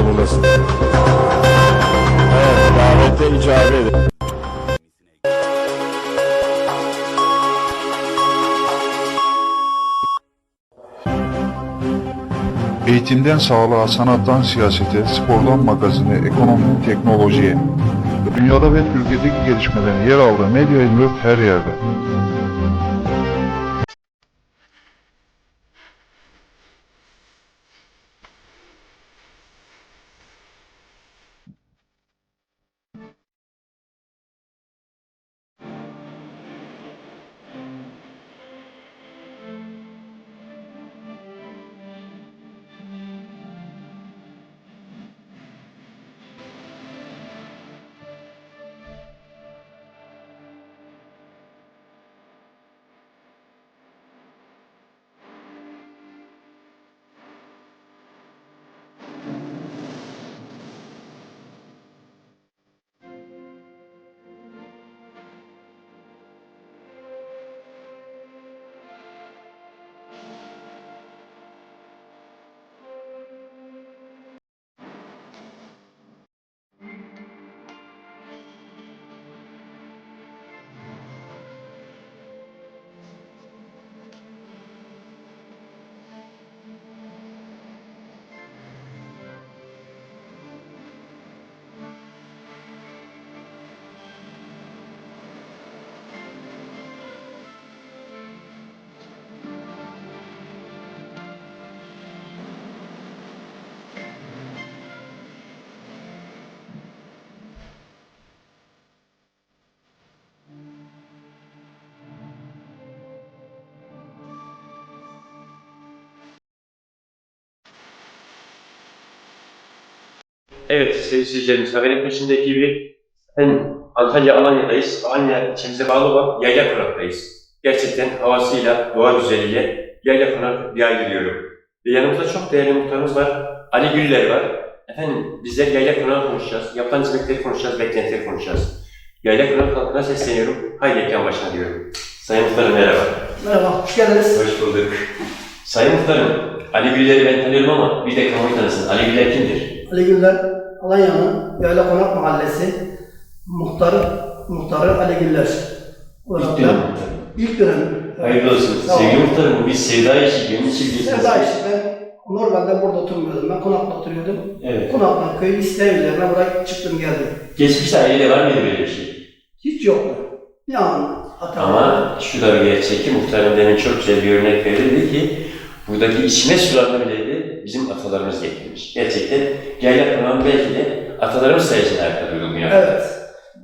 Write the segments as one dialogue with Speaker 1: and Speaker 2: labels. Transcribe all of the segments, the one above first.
Speaker 1: için buradasın. Evet, davete icabet edin.
Speaker 2: Eğitimden sağlığa, sanattan siyasete, spordan magazine, ekonomi, teknolojiye, dünyada ve Türkiye'deki gelişmelerin yer aldığı medya 24 her yerde.
Speaker 3: Evet sevgili izleyicilerimiz haberin peşindeki gibi efendim, Antalya Alanya'dayız. Alanya ilçemize bağlı olan Yayla Konak'tayız. Gerçekten havasıyla, doğa güzelliğiyle Yayla Konak bir diliyorum. Ve yanımızda çok değerli muhtarımız var. Ali Güller var. Efendim bizler Yayla Konak'ı konuşacağız. Yapılan hizmetleri konuşacağız, beklentileri konuşacağız. Yayla Konak halkına sesleniyorum. Haydi ekran başına diyorum. Sayın Muhtarım merhaba.
Speaker 4: Merhaba, hoş geldiniz.
Speaker 3: Hoş bulduk. Sayın Muhtarım, Ali Güller'i ben tanıyorum ama bir de kamuoyu tanısın. Ali Güller kimdir?
Speaker 4: Ali Güller, Alanya'nın Yayla Konak Mahallesi muhtarı, muhtarı Ali Güller.
Speaker 3: İlk dönem.
Speaker 4: İlk dönem.
Speaker 3: Hayırlı olsun.
Speaker 4: Olun.
Speaker 3: Sevgili muhtarım bu bir sevda işi, gönül işi.
Speaker 4: Sevda işi ben normalde burada oturmuyordum. Ben konakta oturuyordum.
Speaker 3: Evet.
Speaker 4: Konaktan köyün isteği üzerine buraya çıktım geldim.
Speaker 3: Geçmişte ailede var mıydı böyle bir şey?
Speaker 4: Hiç yoktu. Yani hata.
Speaker 3: Ama şu da bir gerçek ki muhtarım demin çok güzel bir örnek verdi. Dedi ki buradaki içme sularını bile bizim atalarımız getirmiş. Gerçekten yayla kanalın belki de atalarımız sayesinde ayakta yani.
Speaker 4: Evet.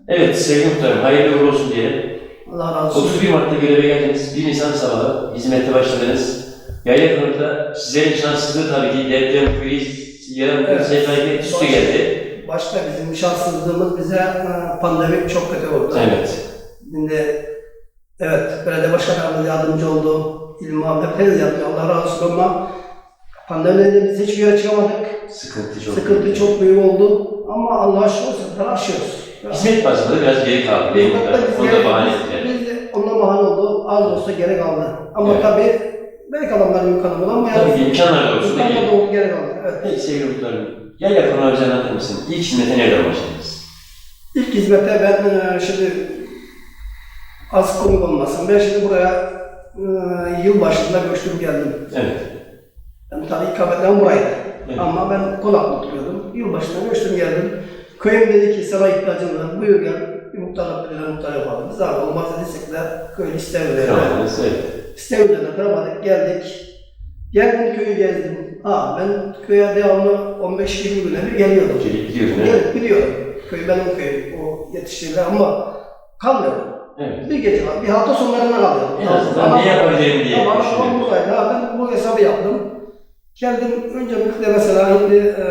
Speaker 3: Evet sevgili muhtarım hayırlı uğurlu olsun diyelim.
Speaker 4: Allah razı olsun.
Speaker 3: 31 Mart'ta göreve geldiniz. 1 Nisan sabahı hizmete başladınız. Yayla kanalda sizlerin şanssızlığı tabii ki deprem, kriz, yaran
Speaker 4: Evet.
Speaker 3: felaket üstü geldi.
Speaker 4: Başta bizim şanssızlığımız bize e, pandemi çok kötü oldu.
Speaker 3: Evet.
Speaker 4: Şimdi evet belediye başkanımız yardımcı oldu. İlmi abi hepiniz yardımcı. Allah razı olsun ama pandemide biz hiçbir yere çıkamadık.
Speaker 3: Sıkıntı çok.
Speaker 4: Sıkıntı çok büyük oldu. Ama Allah'a şükür sıkıntıları aşıyoruz.
Speaker 3: Hizmet bazında biraz geri kaldı değil mi? Onu da bahane
Speaker 4: biz-
Speaker 3: ettiler.
Speaker 4: Biz de onunla bahane oldu. Az olsa geri kaldı. Ama
Speaker 3: Evet.
Speaker 4: tabii belki adamların imkanı bulamayan
Speaker 3: Tabii ki imkanlar da olsun da
Speaker 4: imkanlar
Speaker 3: geri.
Speaker 4: doğru geri kaldı. Evet.
Speaker 3: Peki sevgili muhtarım, yayla konuğu bize anlatır mısın? İlk hizmete nereden başladınız?
Speaker 4: İlk hizmete ben e, şimdi az komik olmasın. Ben şimdi buraya e, yıl başında göçtüm geldim.
Speaker 3: Evet.
Speaker 4: Yani tabii ikametlerim buraydı.
Speaker 3: Evet.
Speaker 4: Ama ben konakta oturuyordum. Yılbaşına göçtüm geldim. Köyüm dedi ki sana ihtiyacım var. Buyur gel. Bir muhtarlık dediler muhtar yapalım. Biz abi olmaz dediysek de köylü istemiyorlar.
Speaker 3: Tamamınız evet.
Speaker 4: İstemiyorlar. Duramadık geldik. Geldim köyü gezdim. Ha ben köye devamlı 15-20 güne bir geliyordum.
Speaker 3: Gelip gidiyordun evet.
Speaker 4: Gelip gidiyorum. Köy benim köyüm. O yetiştirdiler ama kalmıyorum.
Speaker 3: Evet.
Speaker 4: Bir gece var. Bir hafta sonlarına kalıyorum.
Speaker 3: En azından ne yapabilirim diye
Speaker 4: Ama
Speaker 3: düşünüyorum.
Speaker 4: ben bu hesabı yaptım. Geldim öncelikle mesela şimdi e,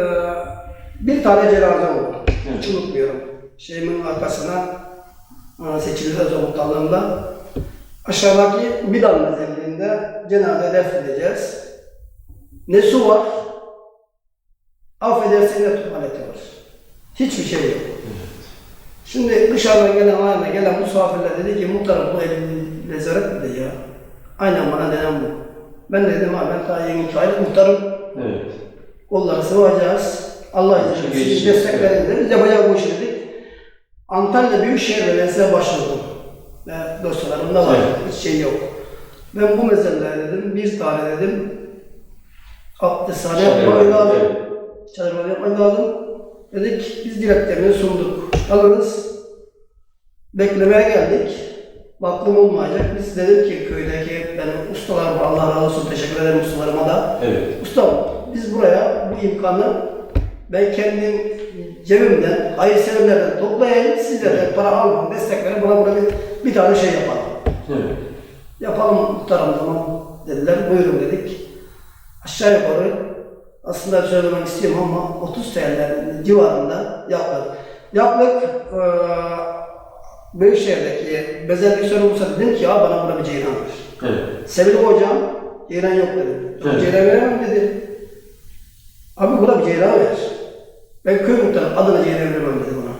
Speaker 4: bir tane cenaze oldu. Hiç
Speaker 3: Evet.
Speaker 4: unutmuyorum. Şeyimin arkasına e, seçili Özel Muhtarlığı'nda aşağıdaki Midan mezarlığında cenaze defnedeceğiz. Ne su var, affedersin ne tuvaleti var. Hiçbir şey yok. Şimdi dışarıdan gelen haline gelen misafirler dedi ki muhtarım bu evin nezaret mi ya. Aynen bana denen bu. Ben dedim ha ben daha yeni iki aylık muhtarım.
Speaker 3: Evet.
Speaker 4: Kolları sıvayacağız. Allah izin verirse siz destek verin dedi. Biz yapacağız bu işi dedik. Antalya Büyükşehir Belediyesi'ne başvurdum. Ve dosyalarımda var.
Speaker 3: Evet.
Speaker 4: Hiç şey yok. Ben bu meseleleri dedim, bir tane dedim, abdesthane yapmam lazım. Çadırları yapmam lazım. Dedik, biz dileklerini sunduk. Alırız. Beklemeye geldik. Baktım olmayacak. Biz dedim ki köydeki benim ustalarıma Allah razı olsun teşekkür ederim ustalarıma da.
Speaker 3: Evet.
Speaker 4: Ustam biz buraya bu imkanı ben kendim cebimden, hayırseverlerden toplayayım, sizlerden para almam, destek verin, bana burada bir, bir tane şey yapalım.
Speaker 3: Evet.
Speaker 4: Yapalım muhtarım tamam dediler, buyurun dedik. Aşağı yukarı aslında söylemek istiyorum ama 30 TL civarında yaptık. Yaptık, eee Büyükşehir'deki bezellik sorumlusu dedim ki ya bana burada bir ceylan ver.
Speaker 3: Evet.
Speaker 4: Sevil hocam, ceylan yok dedi.
Speaker 3: Evet.
Speaker 4: Ceylan veremem dedi. Abi buna bir ceylan ver. Ben köy muhtarım adına ceylan veremem dedi bana.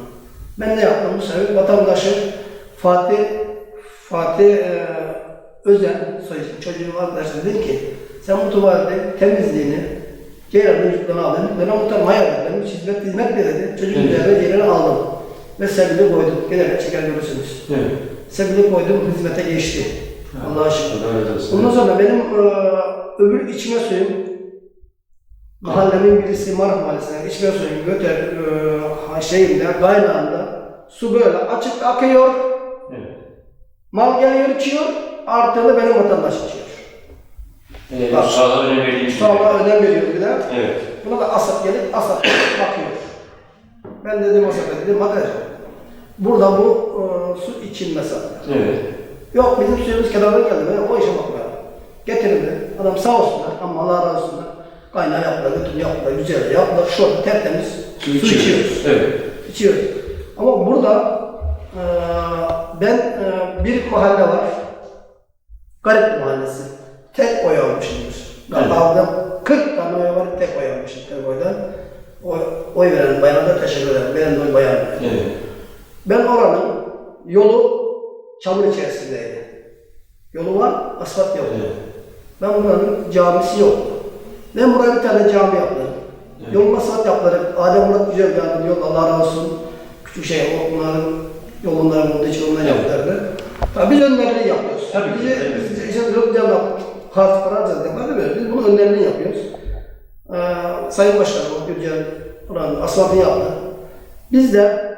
Speaker 4: Ben ne yaptım bu sefer? Vatandaşı Fatih, Fatih e, Özen, soy isim, çocuğum arkadaşlar dedim ki sen bu tuvalete temizliğini Ceylan'ın yüklerini al dedim. Ben muhtarım dedim. Hiç hizmet hizmet dedi. Çocuğun
Speaker 3: Evet.
Speaker 4: üzerine Ceylan'ı aldım. Ve sevgili koydum. Genelde çeker görürsünüz.
Speaker 3: Evet.
Speaker 4: Sevgili koydum hizmete geçti. Allah'a şükür.
Speaker 3: Olsun.
Speaker 4: Ondan sonra benim eee, öbür içme suyum, mahallemin birisi Mark Mahallesi'ne içme suyum götür eee şeyinde, kaynağında su böyle açık akıyor,
Speaker 3: Evet.
Speaker 4: mal geliyor içiyor, artılı benim vatandaş içiyor.
Speaker 3: Evet. Sağlığa önem verdiğimiz
Speaker 4: Sağlığa önem veriyor bir de.
Speaker 3: Evet.
Speaker 4: Buna da asap gelip asap bakıyor. Ben dedim asap dedim hadi burada bu eee, su içilmez zaten.
Speaker 3: Evet.
Speaker 4: Yok bizim suyumuz kenardan geldi. Ben o işe bakmıyorum. Getirildi. Adam sağ olsunlar ama Allah razı olsunlar. Kaynağı yaptılar, bütün yaptılar, güzel yaptılar. Şu anda tertemiz su, içiyoruz.
Speaker 3: Evet.
Speaker 4: İçiyoruz. Ama burada eee ben eee, bir mahalle var. Garip mahallesi. Tek oy almışımdır.
Speaker 3: Evet.
Speaker 4: aldım. 40 tane oy var, tek oy almışım tek oydan. Oy, oy veren bayana da teşekkür ederim. Benim de oy bayan.
Speaker 3: Evet.
Speaker 4: Ben oranın yolu çamur içerisindeydi. Yolu var, asfalt yok.
Speaker 3: Evet.
Speaker 4: Ben buranın camisi yok. Ben buraya bir tane cami yaptım.
Speaker 3: Evet.
Speaker 4: Yolun asfalt yaptılar. Adem Murat güzel adam yok. Allah razı olsun. Küçük şey, onların yolundan olduğu için ondan
Speaker 3: Evet.
Speaker 4: yaptılardı. Tabii biz önlerini yapıyoruz.
Speaker 3: Tabii ki,
Speaker 4: Bizi,
Speaker 3: evet.
Speaker 4: biz işte yol camla kart para harcadık. Değil mi? Biz bunun önlerini yapıyoruz. Ee, Sayın Başkanım, o Gülcan buranın asfaltını yaptı. Biz de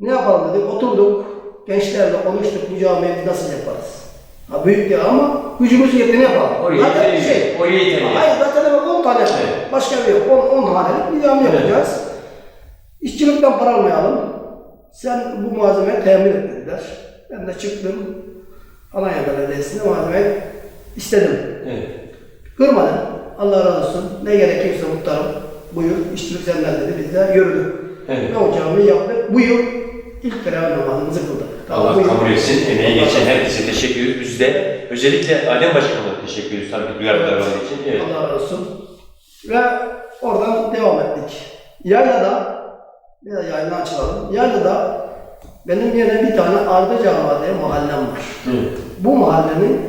Speaker 4: ne yapalım dedik, oturduk, gençlerle konuştuk, biz nasıl yaparız? Ha, büyük ya ama gücümüz yettiğini yapalım.
Speaker 3: Oraya
Speaker 4: Zaten
Speaker 3: yeter,
Speaker 4: şey,
Speaker 3: oraya yani.
Speaker 4: Hayır zaten hemen 10 tane,
Speaker 3: Evet.
Speaker 4: başka bir yok, 10, 10 hanelik bir cami
Speaker 3: Evet.
Speaker 4: yapacağız. İşçilikten para almayalım, sen bu malzemeyi temin et dediler. Ben de çıktım, Alanya Belediyesi'ne malzemeyi istedim.
Speaker 3: Evet.
Speaker 4: Kırmadım. Allah razı olsun. Ne gerekirse muhtarım. Buyur. işçilik senden dedi. Biz de yürüdük.
Speaker 3: Evet.
Speaker 4: Ve o camiyi yaptık. Bu yıl ilk teravih namazımızı kıldık.
Speaker 3: Allah
Speaker 4: yıl-
Speaker 3: kabul etsin. Emeği geçen herkese teşekkür ediyoruz. Biz de özellikle Adem Başkanı'na teşekkür ediyoruz tabii ki duyarlı davrandığı için. Evet.
Speaker 4: Allah razı olsun. Ve oradan devam ettik. Yaylada, bir de yayını açalım. Yaylada benim yine bir tane Ardıca diye mahallem var.
Speaker 3: Evet.
Speaker 4: Bu mahallenin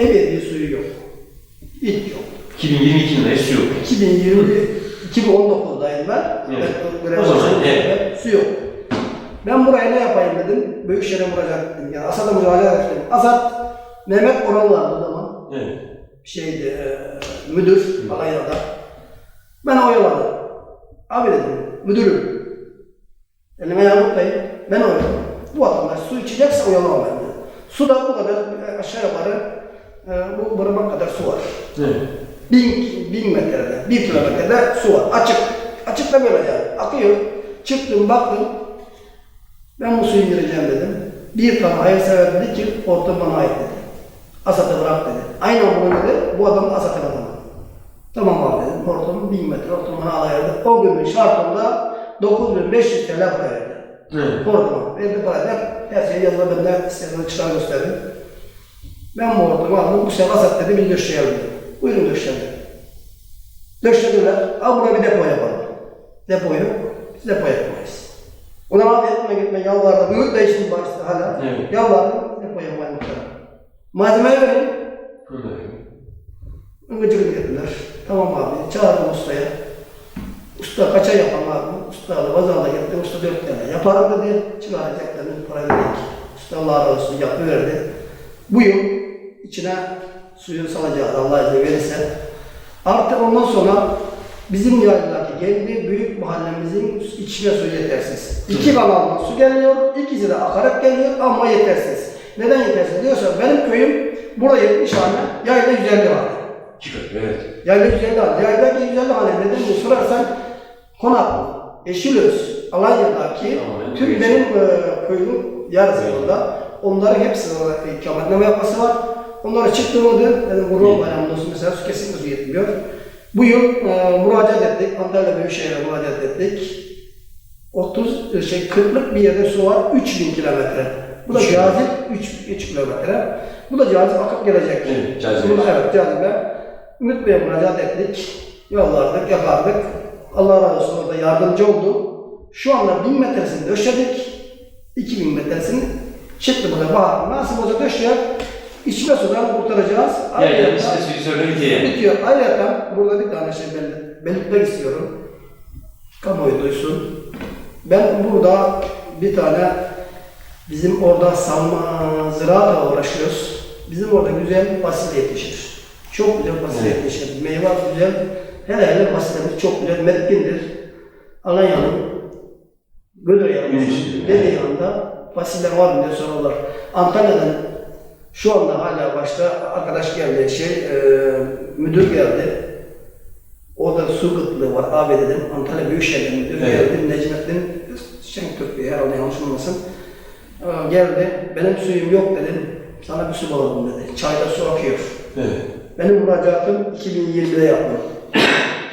Speaker 4: ebedi suyu yok. Hiç yok.
Speaker 3: 2022 yılında su yok.
Speaker 4: 2020 2019'dayım ben.
Speaker 3: Evet. O zaman, evet.
Speaker 4: Su yok. Ben buraya ne yapayım dedim. Büyükşehir'e müracaat ettim. Yani Asad'a müracaat ettim. Asad Mehmet Oral vardı o zaman.
Speaker 3: Evet.
Speaker 4: Şeydi, e, müdür Alanya'da. Ben oyaladım. Abi dedim, müdürüm. Elime yağmurtayım. Ben oyaladım. Bu vatandaş su içecekse oyalamam ben. dedi. Su da bu kadar aşağı yukarı e, bu barınak kadar su var.
Speaker 3: Evet.
Speaker 4: Bin, bin metrede, bir kilometrede su var. Açık. Açık da böyle yani. Akıyor. Çıktım, baktım. Ben bu suyu indireceğim dedim. Bir tane hayırsever dedi ki, hortum bana ait dedi. Asatı bırak dedi. Aynen bunu dedi. Bu adam da Asat'ın adamı. Tamam abi dedim. Hortum bin metre, hortum bana alayırdı. O günün şartında 9500 TL para verdi.
Speaker 3: Evet.
Speaker 4: Hortuma. Verdi para. Her, her şeyi yazılı benden istediğini çıkar gösterdim. Ben bu hortumu aldım. Bu sefer Asat dedi bir döşeyelim dedi. Buyurun döşeyelim. Döşediler. Al buraya bir depo yapalım. Depo yok. Biz depo yapamayız. Ulan abi etme gitme yalvardım. Büyük de var işte hala.
Speaker 3: Evet.
Speaker 4: Yalvardım. Depo muhtemelen. Malzemeyi verin.
Speaker 3: Evet.
Speaker 4: Gıcık dediler. Tamam abi. Çağırdım ustaya. Usta kaça yapalım abi? Usta da bazalda gitti, usta dört tane. Yaparım dedi, çıkaracaklarını para verdik. Usta Allah razı olsun yapıverdi. Bu yıl içine suyu salacağız Allah izin verirse. Artık ondan sonra bizim yayladaki kendi büyük mahallemizin içine su yetersiz. İki kanaldan su geliyor, ikisi de akarak geliyor ama yetersiz. Neden yetersiz diyorsa benim köyüm burada 70 hane, yayla 150 hane.
Speaker 3: Evet.
Speaker 4: Yayla 150 hane. Yaylada 150 hane neden diye sorarsan Konaklı, Eşilöz, Alanya'daki
Speaker 3: Tamam,
Speaker 4: tüm benim e, köyümün yarısı orada. Onların hepsi orada ikametname yapması var. Onlara çıktığımda dedim Kurban Bayramı'nda olsun mesela su kesinlikle su yetmiyor. Bu yıl e, müracaat ettik. Antalya Büyükşehir'e müracaat ettik. 30 şey 40'lık bir yerde su var 3000 kilometre. Bu da cazip 3, 3 kilometre. Bu da cazip akıp gelecek.
Speaker 3: Evet.
Speaker 4: Bu da- Evet cazibe. Ümit Bey'e müracaat ettik. Yollardık, yapardık. Allah razı olsun orada yardımcı oldu. Şu anda 1000 metresini döşedik. 2000 metresini çıktı burada bahar. Nasıl olsa döşüyor. İçme sudan kurtaracağız.
Speaker 3: Yani
Speaker 4: Ayrıca-
Speaker 3: yani size suyu sonra bitiyor.
Speaker 4: Bitiyor. Ayrıca burada bir tane şey belli- belirtmek istiyorum. Kamuoyu duysun. Ben burada bir tane bizim orada salma ziraatla uğraşıyoruz. Bizim orada güzel fasulye yetişir. Çok güzel fasulye
Speaker 3: Evet.
Speaker 4: yetişir. Meyve güzel. Hele hele fasulyemiz çok güzel. Metkindir. Alanya'nın Gödür yanında,
Speaker 3: Ünlüsü,
Speaker 4: Dede
Speaker 3: evet.
Speaker 4: yanında fasulye var mı diye sorarlar. Antalya'dan şu anda hala başka arkadaş geldi, şey e, müdür geldi. O da su kıtlığı var abi dedim. Antalya Büyükşehir Müdürü
Speaker 3: Evet.
Speaker 4: geldi. Necmettin Şentürk diye herhalde yanlış olmasın. Ee, geldi. Benim suyum yok dedim. Sana bir su bulalım dedi. Çayda su akıyor.
Speaker 3: Evet.
Speaker 4: Benim müracaatım 2020'de yaptım.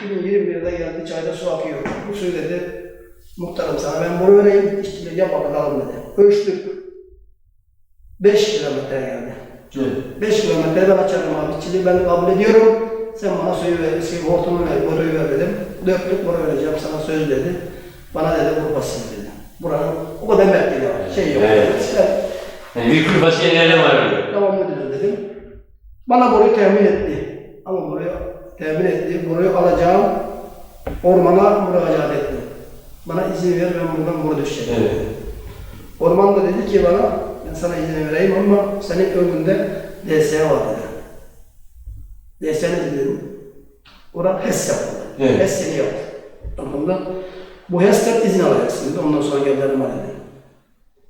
Speaker 4: 2021'de geldi çayda su akıyor. Bu suyu dedi muhtarım sana ben bunu vereyim işçileri yap bakalım dedi. Ölçtük. 5 kilometre geldi.
Speaker 3: Evet.
Speaker 4: 5 kilometre ben açarım abi işçiliği ben kabul ediyorum. Sen bana suyu ver, şey, hortumu ver, boruyu ver dedim. Dörtlük boru vereceğim sana söz dedi. Bana dedi vur basın dedi. Buranın o kadar merkezi var. Şey yok.
Speaker 3: Evet.
Speaker 4: İşte,
Speaker 3: Yani bir kuru fasulye nereden var.
Speaker 4: Tamam müdürüm dedim. Bana boruyu temin etti. Ama boruyu temin etti. Boruyu alacağım. Ormana müracaat ettim. Bana izin ver ben buradan boru düşeceğim.
Speaker 3: Evet.
Speaker 4: Orman da dedi ki bana sana izin vereyim ama senin önünde DS var dedi. DS ne dedim? Orada HES yapıldı.
Speaker 3: Evet.
Speaker 4: HES seni yaptı. Tamam da bu HES'ten izin alacaksın dedi. Ondan sonra gönderdim bana dedi.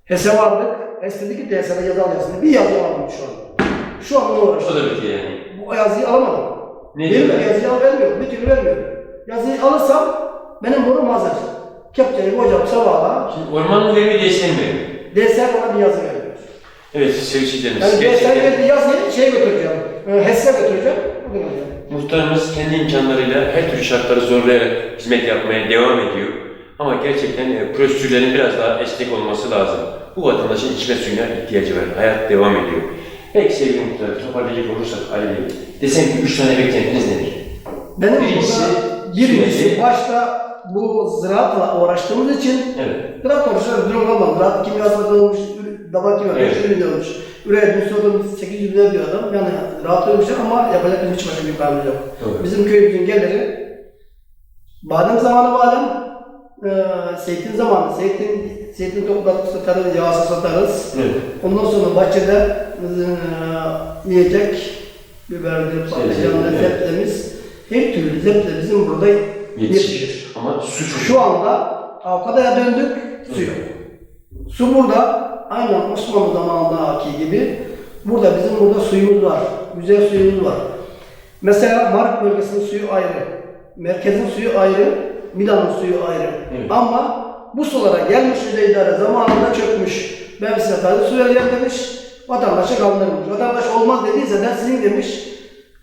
Speaker 4: HES'e vardık. HES dedi ki DS'de yazı alacaksın dedi. Bir yazı alamadım şu an. Şu an onu
Speaker 3: O
Speaker 4: uğraşıyorum.
Speaker 3: da bitiyor yani.
Speaker 4: Bu yazıyı alamadım.
Speaker 3: Ne
Speaker 4: Benim
Speaker 3: diyor?
Speaker 4: de yazıyı al vermiyor. Bir türlü vermiyor. Yazıyı alırsam benim borum hazır. Kepçeyi hocam sabahla
Speaker 3: Şimdi ormanın verimi değiştirmiyor.
Speaker 4: DS bana bir yazı veriyor.
Speaker 3: Evet sevgili
Speaker 4: Yani DS'den
Speaker 3: gerçekten
Speaker 4: verdiği yazıyı şeye götüreceğim. E, HES'e götüreceğim. Bugün alacağım.
Speaker 3: muhtarımız kendi imkanlarıyla her türlü şartları zorlayarak hizmet yapmaya devam ediyor. Ama gerçekten e, prosedürlerin biraz daha esnek olması lazım. Bu vatandaşın içme suyuna ihtiyacı var. Hayat devam ediyor. Peki sevgili muhtarım toparlayacak olursak Ali Bey, desem ki üç tane beklentiniz nedir?
Speaker 4: Benim
Speaker 3: Birincisi,
Speaker 4: burada birincisi
Speaker 3: süreci-
Speaker 4: başta bu ziraatla uğraştığımız için
Speaker 3: Evet.
Speaker 4: ziraat konusunda durum olmaz. Ziraat kimyasal olmuş, daba kimyasal
Speaker 3: Evet.
Speaker 4: evet. ürün olmuş. Üretim sorun 800 lira diyor adam. Yani rahat olmuş ama yapacak hiç başka bir imkanımız yok.
Speaker 3: Doğru.
Speaker 4: Bizim köyümüzün geliri badem zamanı badem, e, zeytin zamanı zeytin, zeytin toplarız satarız, yağsı satarız.
Speaker 3: Evet.
Speaker 4: Ondan sonra bahçede e, yiyecek, biberdir, patlıcandır,
Speaker 3: evet.
Speaker 4: zeptemiz, her türlü zepte bizim burada yetişir.
Speaker 3: Yetişir. Ama su.
Speaker 4: Şu anda Avkada'ya döndük, su yok. Su burada, aynen Osmanlı zamanındaki gibi, burada bizim burada suyumuz var, güzel suyumuz var. Mesela Mark bölgesinin suyu ayrı, merkezin suyu ayrı, Milan'ın suyu ayrı.
Speaker 3: Evet.
Speaker 4: Ama bu sulara gelmiş yüzey idare zamanında çökmüş. Ben size taze su vereceğim demiş, vatandaşa kandırmış. Vatandaş olmaz dediyse ben sizin demiş,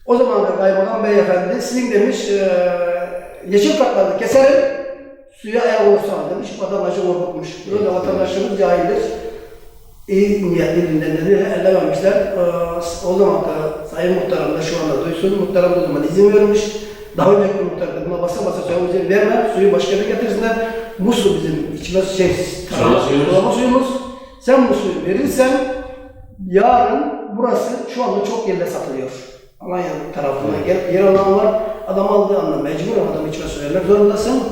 Speaker 4: o zaman da kaymakam beyefendi sizin demiş, eee yeşil kartlarını keserim, suya eğer olursa demiş, vatandaşı korkutmuş. Böyle vatandaşımız cahildir. İyi niyetli dinlenleri ellememişler. Eee, o zaman da Sayın Muhtarım da şu anda duysun, Muhtarım da o zaman izin vermiş. Daha önceki muhtar da buna basa basa söylüyor, izin verme, suyu başka yere getirsinler. Bu su bizim içme şey,
Speaker 3: Sulama suyumuz.
Speaker 4: Sen bu suyu verirsen, yarın burası şu anda çok yerde satılıyor. Alanya tarafına gel, yer alan var. Adam aldığı anda mecbur adam içme su vermek zorundasın.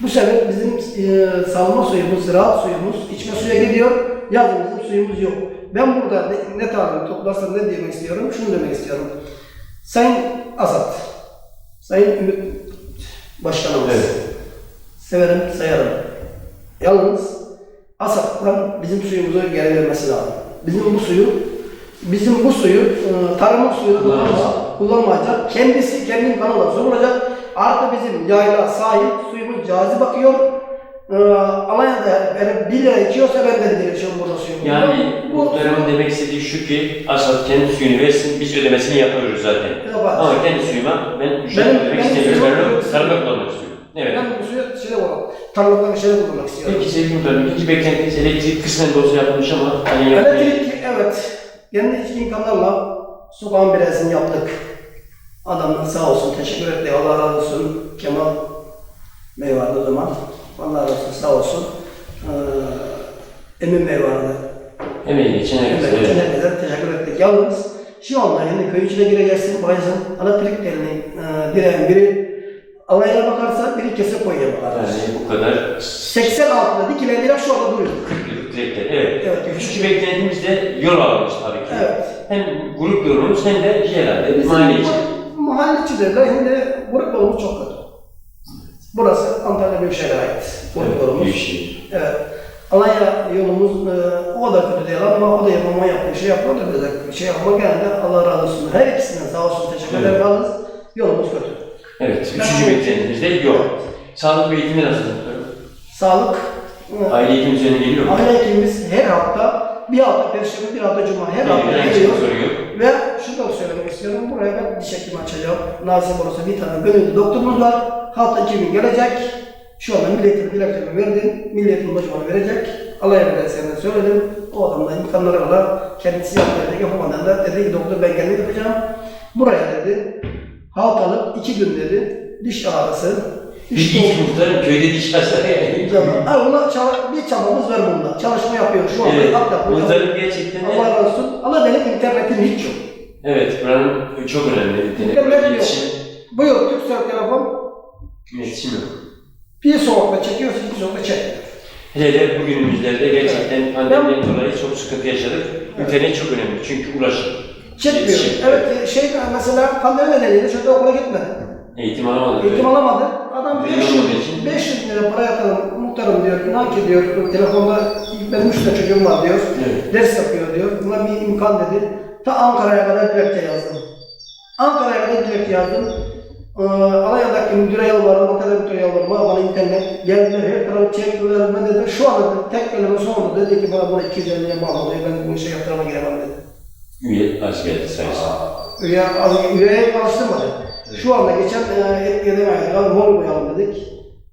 Speaker 4: Bu sene bizim e, salma suyumuz, ziraat suyumuz, içme suya gidiyor. Yazın bizim suyumuz yok. Ben burada ne, ne tarzı toplarsam ne demek istiyorum? Şunu demek istiyorum. Sayın Asat, Sayın Ümit Başkanımız,
Speaker 3: Evet.
Speaker 4: severim, sayarım. Yalnız Asat'tan bizim suyumuzu geri vermesi lazım. Bizim bu suyu, bizim bu suyu e, tarımın kullanma, kullanmayacak. Kendisi kendi imkanıyla sorulacak. Artı bizim yayla sahip suyumuz cazip bakıyor. E, Alanya'da yani 1 lira içiyorsa ben de 1 lira içiyorum burada suyumu.
Speaker 3: Yani
Speaker 4: bu
Speaker 3: muhtarımın demek istediği şu ki Asat kendi suyunu versin, biz ödemesini yapıyoruz zaten.
Speaker 4: Yapar.
Speaker 3: Ama kendi suyuma ben ücret
Speaker 4: Benim-
Speaker 3: ödemek
Speaker 4: benim
Speaker 3: istemiyorum.
Speaker 4: suyum-
Speaker 3: Ben tarımda kullanmak istiyorum. Evet.
Speaker 4: ben bu suyu şeyde kullanmak, tarladan şeyde kullanmak istiyorum.
Speaker 3: Peki sevgili muhtarım, ikinci beklentiniz elektrik kısmen de olsa yapılmış ama hani yapmayı...
Speaker 4: Elektrik evet. Kendi içki imkanlarla sokağın biresini yaptık. Adamlar sağ olsun teşekkür etti. Allah razı olsun. Kemal Bey vardı o zaman. Allah razı olsun sağ olsun. Ee, Emin Bey vardı.
Speaker 3: Emeği geçen herkese.
Speaker 4: Evet.
Speaker 3: Evet.
Speaker 4: Herkese teşekkür ettik. Yalnız şu anda yani köy içine gireceksin. Bayez'in elektrik telini e, direğin biri Alanya'ya bakarsa biri kese koyuya bakar.
Speaker 3: Yani bu kadar
Speaker 4: 86'da dikilen direk şu anda duruyor.
Speaker 3: 40 yıllık direkler. Evet.
Speaker 4: Evet.
Speaker 3: Üçüncü beklentimiz de yol almış tabii ki.
Speaker 4: Evet.
Speaker 3: Hem grup yolumuz hem de herhalde mahalle için.
Speaker 4: ma- Mahalle içidirler. Şimdi grup yolumuz çok kötü. Burası Antalya Büyükşehir'e ait. Grup
Speaker 3: Evet,
Speaker 4: yolumuz.
Speaker 3: büyük şey.
Speaker 4: Evet. Alanya yolumuz e, o da kötü değil ama o da yapmama yaptığı şey yapmadı bize. Şey yapma geldi. Allah razı olsun. Her ikisinden sağ olsun teşekkür
Speaker 3: Evet.
Speaker 4: ederim. Yalnız yolumuz kötü.
Speaker 3: Evet. Üçüncü beklentimiz de yok. Sağlık ve eğitimi nasıl?
Speaker 4: Sağlık. e,
Speaker 3: Aile eğitim üzerine geliyor mu?
Speaker 4: Aile hekimimiz her hafta bir hafta Perşembe bir hafta Cuma her hafta geliyor. Ve şunu da söylemek istiyorum. Buraya ben diş hekimi açacağım. Nasip olursa bir tane gönüllü doktorumuz var. Hafta iki gün gelecek. Şu anda milletin dilekçemi verdim. Milletin başıma verecek. Alay Belediyesi'ne söyledim. O adam da imkanları var. Kendisi dedi. Yapamadan da dedi ki doktor ben kendim yapacağım. Buraya dedi. Haftalık iki gün dedi. Diş ağrısı.
Speaker 3: Bir
Speaker 4: diş
Speaker 3: ilk muhtarım köyde diş hastane yani.
Speaker 4: Ha, buna çaba- bir çabamız var bunda. Çalışma yapıyor şu anda.
Speaker 3: Evet.
Speaker 4: Hatta bu
Speaker 3: Muhtarım gerçekten de
Speaker 4: Allah razı olsun. Ama benim internetim hiç yok.
Speaker 3: Evet, buranın çok önemli.
Speaker 4: İnternet yok.
Speaker 3: İletişim,
Speaker 4: Buyur Türkcell telefon.
Speaker 3: iletişim yok.
Speaker 4: Bir sokakta çekiyorsun, bir sokakta çekmiyor.
Speaker 3: Hele de bugünümüzlerde gerçekten pandemiden dolayı çok sıkıntı yaşadık. İnternet çok önemli çünkü ulaşım.
Speaker 4: Çekmiyor.
Speaker 3: İletişim.
Speaker 4: Evet şey mesela pandemi nedeniyle çocuk okula gitmedi.
Speaker 3: Eğitim alamadık.
Speaker 4: Eğitim alamadı. Adam
Speaker 3: Belli
Speaker 4: 500,
Speaker 3: olmadığı için.
Speaker 4: 500 lira para yatırım, muhtarım diyor, inan ki diyor, telefonda benim üç tane çocuğum var diyor,
Speaker 3: Evet.
Speaker 4: ders yapıyor diyor, buna bir imkan dedi. Ta Ankara'ya kadar dilekçe yazdım. Ankara'ya kadar dilekçe yazdım. Ee, Alanya'daki müdüre yalvardım, Antalya müdüre yalvardım, bana internet geldiler, her tarafı çektiler, ben dedim, şu anda tek kelime sonunda dedi ki bana bunu 250'ye bağlı, ben bu işe yaptırama giremem dedi.
Speaker 3: Üye az geldi sayısı.
Speaker 4: Üye, az, üyeye alıştırmadı. Şu anda geçen e, etkiye demedik, abi mobil koyalım dedik.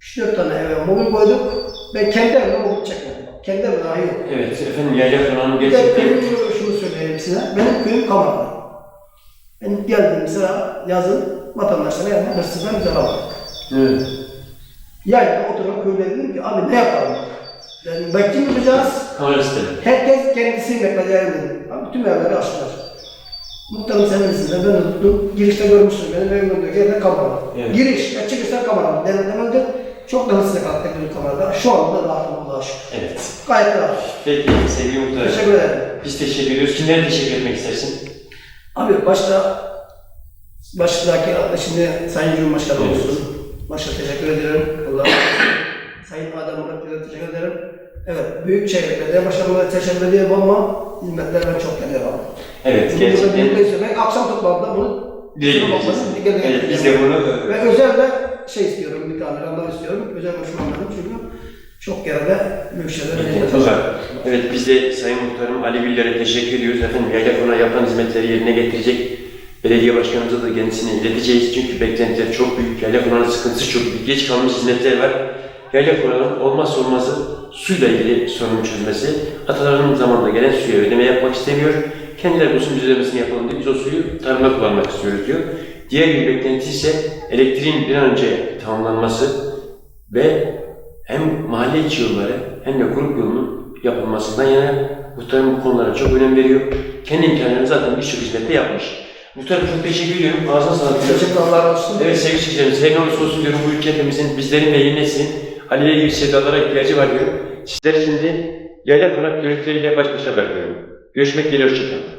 Speaker 4: 3-4 tane eve mobil koyduk. Ben kendi evime mobil çekmedim. Kendi evime dahi yok.
Speaker 3: Evet efendim yayla falan
Speaker 4: Bir de
Speaker 3: gerçekten
Speaker 4: köyüm, şunu söyleyeyim size. Benim köyüm Kamarlı. Ben geldiğim sıra yazın vatandaşlara yani hırsızdan bize alamadık.
Speaker 3: evet.
Speaker 4: Yaylada oturan köylere dedim ki abi ne yapalım? Yani bekçi mi yapacağız?
Speaker 3: kamera sistemi.
Speaker 4: Herkes kendisini bekleyeceğim dedim. Abi tüm evleri açtılar. Muhtarım sen bilirsin de ben de tuttum. Girişte görmüşsün benim evim önünde yerde kamera.
Speaker 3: Evet.
Speaker 4: Giriş, ya çıkışlar kamera. Denetlemelde çok da hızlı kalktık bu kamerada. Şu anda rahatım Allah'a şükür.
Speaker 3: Evet.
Speaker 4: Gayet rahat.
Speaker 3: Peki sevgili muhtarım.
Speaker 4: Teşekkür ederim.
Speaker 3: Biz teşekkür ediyoruz. Kimlere teşekkür etmek istersin?
Speaker 4: Abi başta baştaki şimdi Sayın Cumhurbaşkanı
Speaker 3: Evet.
Speaker 4: olsun. Başta teşekkür ederim. Allah razı olsun. Sayın Adem Murat'a teşekkür ederim. Evet, Büyükşehir Belediye Başkanı'na teşekkür ediyorum ama hizmetler ben çok geliyorum.
Speaker 3: Evet
Speaker 4: Bunu
Speaker 3: gerçekten.
Speaker 4: birlikte söylemek, akşam toplantıda bunu
Speaker 3: dile Evet biz de bunu
Speaker 4: Ve özel de şey istiyorum, bir tane randevu istiyorum. Özel başvuranlarım çünkü çok yerde belediye
Speaker 3: Güzel. Evet biz de Sayın Muhtarım Ali Biller'e teşekkür ediyoruz. Efendim yayla konağı yapılan hizmetleri yerine getirecek belediye başkanımıza da kendisine ileteceğiz. Çünkü beklentiler çok büyük. Yayla konağının sıkıntısı çok büyük. Geç kalmış hizmetler var. Yayla konağının olmazsa olmazı suyla ilgili sorunun çözmesi. Atalarının zamanında gelen suya ödeme yapmak istemiyor. Kendileri bu suyun ödemesini yapalım diye biz o suyu tarıma kullanmak istiyoruz diyor. Diğer bir beklenti ise elektriğin bir an önce tamamlanması ve hem mahalle içi yolları hem de grup yolunun yapılmasından yana muhtarım bu konulara çok önem veriyor. Kendi imkanlarını zaten birçok hizmette yapmış. Muhtarım çok teşekkür ediyorum. Ağzına sağlık.
Speaker 4: Teşekkür Allah olsun.
Speaker 3: Evet sevgili seyircilerimiz, olursa olsun diyorum bu ülke hepimizin, bizlerin ve yeni neslin Ali'ye gibi sevdalara ihtiyacı var diyorum. Sizleri şimdi yayla konak görüntüleriyle baş başa bırakıyorum. Görüşmek dileğiyle hoşçakalın.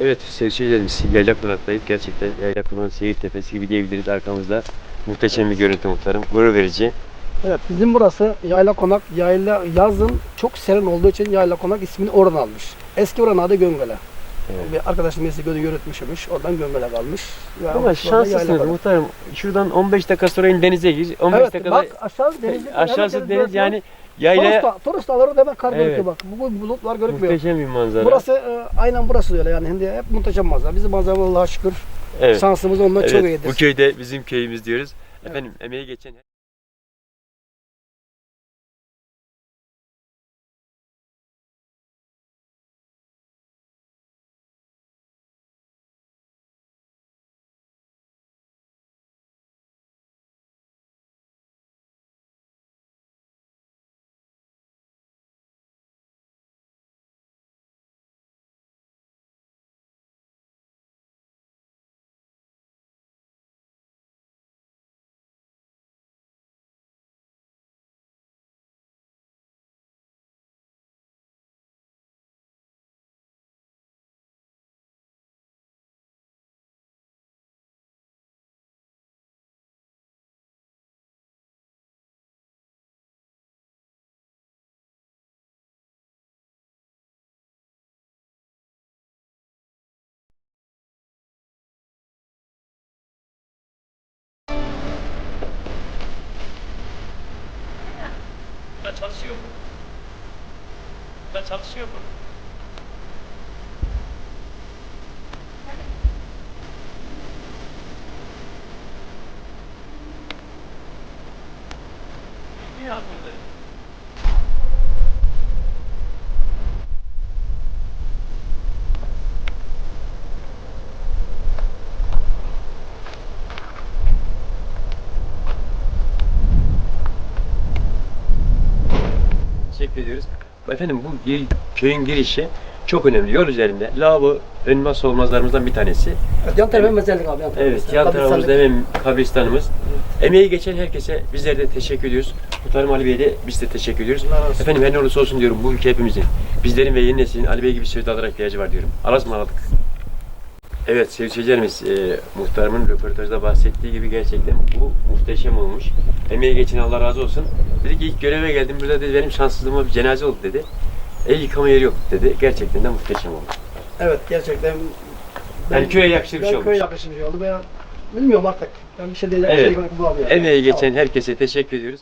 Speaker 3: Evet sevgili seyircilerimiz yayla konaktayız. Gerçekten yayla konağın seyir tepesi gibi diyebiliriz arkamızda. Muhteşem bir görüntü muhtarım. Gurur verici.
Speaker 4: Evet bizim burası Yayla Konak. Yayla yazın çok serin olduğu için Yayla Konak ismini oradan almış. Eski oranın adı Göngöle.
Speaker 3: Evet.
Speaker 4: Bir arkadaşım birisi gölü yürütmüşmüş. Oradan Göngöle kalmış. Ve
Speaker 3: Ama şanslısınız muhtarım. Şuradan 15 dakika sonra in denize gir. 15
Speaker 4: Evet
Speaker 3: dakikada
Speaker 4: bak aşağı deniz.
Speaker 3: aşağısı deniz
Speaker 4: burası.
Speaker 3: yani yayla
Speaker 4: turist alır demek kar
Speaker 3: Evet.
Speaker 4: gözüküyor bak. Bu bulutlar görünmüyor.
Speaker 3: muhteşem bir manzara.
Speaker 4: Burası e, aynen burası öyle yani. Şimdi hep muhteşem manzara. Bizim manzara Allah'a şükür.
Speaker 3: evet.
Speaker 4: Şansımız ondan
Speaker 3: evet.
Speaker 4: çok iyidir.
Speaker 3: Bu köyde bizim köyümüz diyoruz.
Speaker 4: Evet.
Speaker 3: Efendim emeği geçen
Speaker 5: Ben çalışıyor mu? Ne yapıldı?
Speaker 3: teşekkür ediyoruz. Efendim bu köyün girişi çok önemli. Yol üzerinde lavabo önmez olmazlarımızdan bir tanesi.
Speaker 4: Evet, yan tarafı mezarlık abi. Yan tarafı.
Speaker 3: Evet, yan tarafımızda hemen kabristanımız. Emeği geçen herkese bizler de teşekkür ediyoruz. Muhtarım Ali Bey'e de biz de teşekkür ediyoruz. Efendim her ne olursa olsun diyorum bu ülke hepimizin. Bizlerin ve yeni neslin Ali Bey gibi sevdalara ihtiyacı var diyorum. Allah'a ısmarladık. Evet sevgili seyircilerimiz, e, muhtarımın röportajda bahsettiği gibi gerçekten bu muhteşem olmuş. Emeği geçen Allah razı olsun. Dedi ki ilk göreve geldim burada dedi benim şanssızlığıma bir cenaze oldu dedi. El yıkama yeri yok dedi. Gerçekten de muhteşem oldu.
Speaker 4: Evet gerçekten.
Speaker 3: Yani köye yakışır bir
Speaker 4: ben
Speaker 3: şey olmuş.
Speaker 4: köye yakışır bir şey oldu. Ben bilmiyorum artık. Ben bir şey diyecek
Speaker 3: Evet.
Speaker 4: şey bu abi. yani.
Speaker 3: Emeği geçen herkese teşekkür ediyoruz.